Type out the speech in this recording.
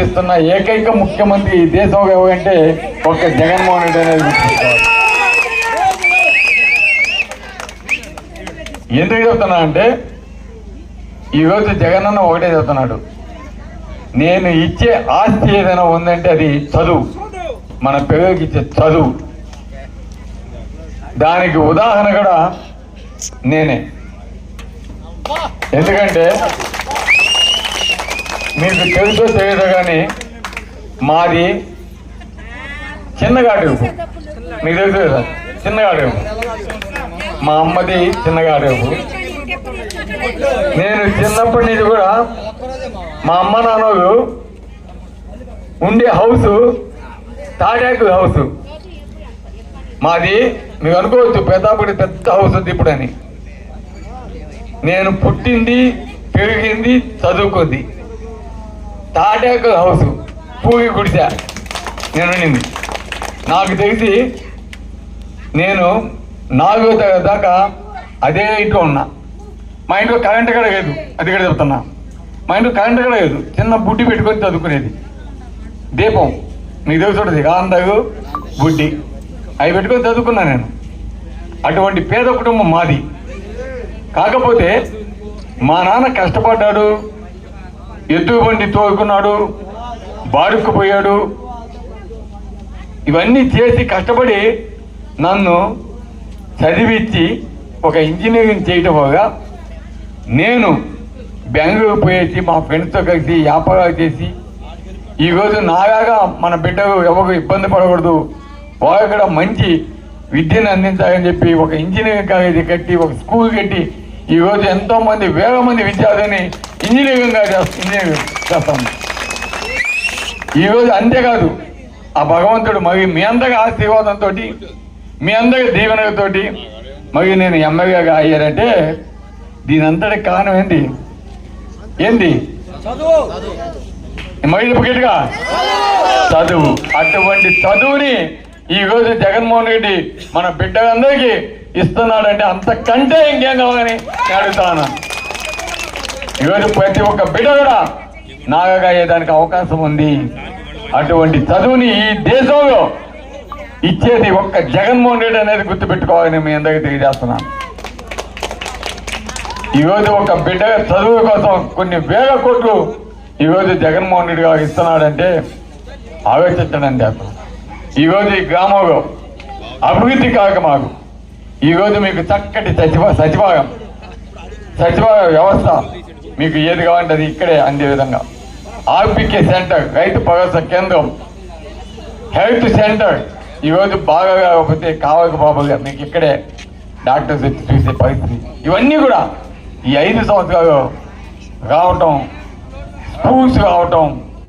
అందిస్తున్న ఏకైక ముఖ్యమంత్రి ఈ దేశంలో ఎవరంటే ఒక్క జగన్మోహన్ రెడ్డి అనేది. గుర్తుంచుకోవాలి ఎందుకు చెప్తున్నా అంటే ఈరోజు అన్న ఒకటే చెప్తున్నాడు. నేను ఇచ్చే ఆస్తి ఏదైనా ఉందంటే అది చదువు. మన పిల్లలకి ఇచ్చే చదువు. దానికి ఉదాహరణ కూడా నేనే. ఎందుకంటే మీకు తెలుసో తెలియదు కానీ మాది చిన్నగాడు మీకు తెలుసు కదా చిన్నగాడు మా అమ్మది చిన్నగాడు నేను చిన్నప్పటి నుంచి కూడా మా అమ్మ నాన్నలు ఉండే హౌస్ తాడాకు హౌస్. మాది మీకు అనుకోవచ్చు పెద్దప్పుడు పెద్ద హౌస్ ఉంది ఇప్పుడు అని నేను పుట్టింది పెరిగింది చదువుకుంది. తాటాకు హౌస్. పూగి గుడిసా. నేను నాకు తెలిసి నేను నాలుగో తరగతి దాకా అదే ఇంట్లో ఉన్నా. మా ఇంట్లో కరెంట్ కూడా లేదు. అది కూడా చెప్తున్నా. మా ఇంట్లో కరెంట్ కూడా లేదు. చిన్న బుడ్డి పెట్టుకొని చదువుకునేది. దీపం. మీకు తెలుసు ఉంటుంది గాంధగు బుడ్డి. అవి పెట్టుకొని చదువుకున్నా నేను. అటువంటి పేద కుటుంబం మాది. కాకపోతే మా నాన్న కష్టపడ్డాడు. ఎద్దు బండి తోలుకున్నాడు బాడుక్కుపోయాడు. ఇవన్నీ చేసి కష్టపడి నన్ను చదివించి ఒక ఇంజనీరింగ్ చేయటం పోగా నేను బెంగళూరు పోయేసి మా ఫ్రెండ్స్తో కలిసి వ్యాపారాలు చేసి ఈరోజు నాగాగా మన బిడ్డలు ఎవరు ఇబ్బంది పడకూడదు వాళ్ళు కూడా మంచి విద్యను అందించాలని చెప్పి ఒక ఇంజనీరింగ్ కాలేజీ కట్టి ఒక స్కూల్ కట్టి ఈరోజు ఎంతో మంది వేల మంది విద్యార్థిని ఇంజనీరింగ్గా చేస్తా ఇంజనీరింగ్ చేస్తాం. ఈరోజు అంతేకాదు ఆ భగవంతుడు మరి మీ అందరి ఆశీర్వాదంతో మీ అందరి దీవెనతోటి మరి నేను ఎమ్మెల్యేగా అయ్యానంటే దీని అంతటి కారణం ఏంటి? ఏంది మహిళ గట్టిగా చదువు. అటువంటి చదువుని ఈరోజు జగన్మోహన్ రెడ్డి మన బిడ్డలందరికీ ఇస్తున్నాడంటే అంతకంటే ఇంకేం కావాలని అడుగుతాను. ఈరోజు ప్రతి ఒక్క బిడ్డ కూడా నాగగా అయ్యేదానికి అవకాశం ఉంది. అటువంటి చదువుని ఈ దేశంలో ఇచ్చేది ఒక్క జగన్మోహన్ రెడ్డి అనేది గుర్తుపెట్టుకోవాలని మీ అందరికీ తెలియజేస్తున్నాను. ఈరోజు ఒక బిడ్డ చదువు కోసం కొన్ని వేల కోట్లు ఈరోజు జగన్మోహన్ రెడ్డి గారు ఇస్తున్నాడంటే ఆలోచించడం చేస్తున్నాను ఈరోజు ఈ గ్రామంలో అభివృద్ధి కాక మాకు ఈరోజు మీకు చక్కటి సచివ సచివాలయం. సచివాలయ వ్యవస్థ మీకు ఏది కావాలంటే అది ఇక్కడే అందే విధంగా. ఆర్పికే సెంటర్ రైతు భరోసా కేంద్రం. హెల్త్ సెంటర్ ఈరోజు బాగా కాకపోతే కావకపోతే మీకు ఇక్కడే డాక్టర్స్ వచ్చి చూసే పరిస్థితి. ఇవన్నీ కూడా ఈ ఐదు సంవత్సరాలు రావటం స్కూల్స్ రావటం